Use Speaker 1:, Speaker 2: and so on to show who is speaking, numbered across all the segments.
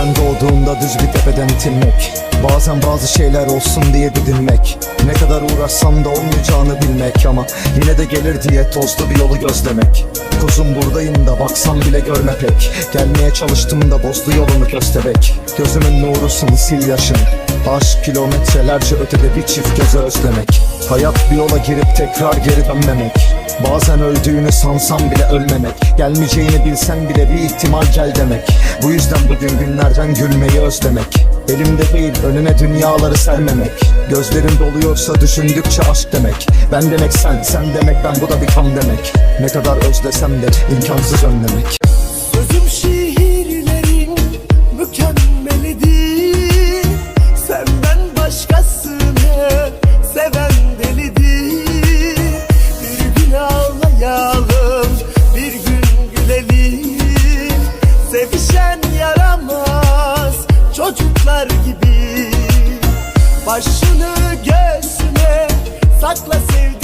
Speaker 1: yeniden doğduğunda düz bir tepeden itilmek Bazen bazı şeyler olsun diye didinmek ne kadar uğraşsam da olmayacağını bilmek Ama yine de gelir diye tozlu bir yolu gözlemek. Kuzum buradayım da baksam bile görme pek. Gelmeye çalıştım da bozdu yolunu köstebek. Gözümün nurusun sil yaşını. Aşk kilometrelerce ötede bir çift göze özlemek. Hayat bir yola girip tekrar geri dönmemek. Bazen öldüğünü sansam bile ölmemek. Gelmeyeceğini bilsen bile bir ihtimal gel demek. Bu yüzden bugün günlerden gülmeyi özlemek. Elimde değil önüne dünyaları sermemek. Gözlerim doluyorsa düşündükçe aşk demek. Ben demek sen, sen demek ben bu da bir kan demek. Ne kadar özlesem de imkansız önlemek.
Speaker 2: Sözüm şiirlerin mükemmelidir. Senden başkasını seven delidir. Bir gün ağlayalım, bir gün gülelim. Sevişen yaramaz çocuklar gibi. Başını göğsüne sakla sevdiğim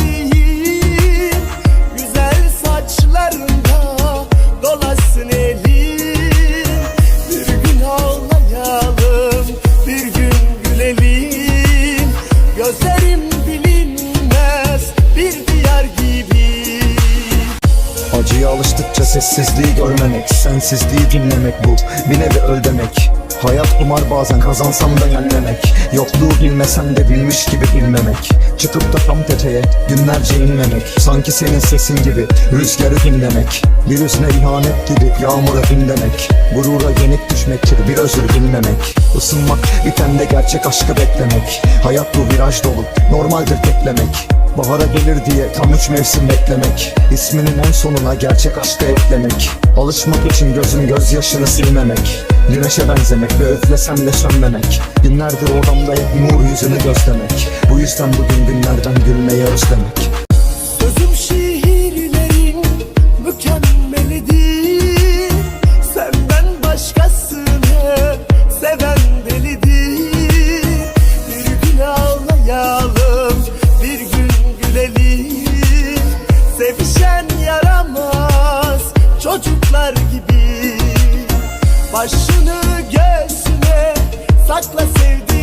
Speaker 1: sessizliği görmemek Sensizliği dinlemek bu. Bir nevi öl demek. Hayat kumar bazen kazansam da yenmemek Yokluğu bilmesem de bilmiş gibi bilmemek Çıkıp da tam tepeye günlerce inmemek. Sanki senin sesin gibi rüzgarı dinlemek. Bir yüzüne ihanet gibi yağmura bin demek Gurura yenik düşmektir bir özür bilmemek Isınmak bitende gerçek aşkı beklemek. Hayat bu viraj dolu normaldir beklemek Bahara gelir diye tam üç mevsim beklemek. İsminin en sonuna gerçek aşkı eklemek. Alışmak için gözün gözyaşını silmemek. Güneşe benzemek ve öflesem de sönmemek. Günlerdir odamda hep nur yüzünü gözlemek. Bu yüzden bugün günlerden gülmeyi özlemek.
Speaker 2: Sözüm şiirlerin Başını göğsüne sakla sevdiğim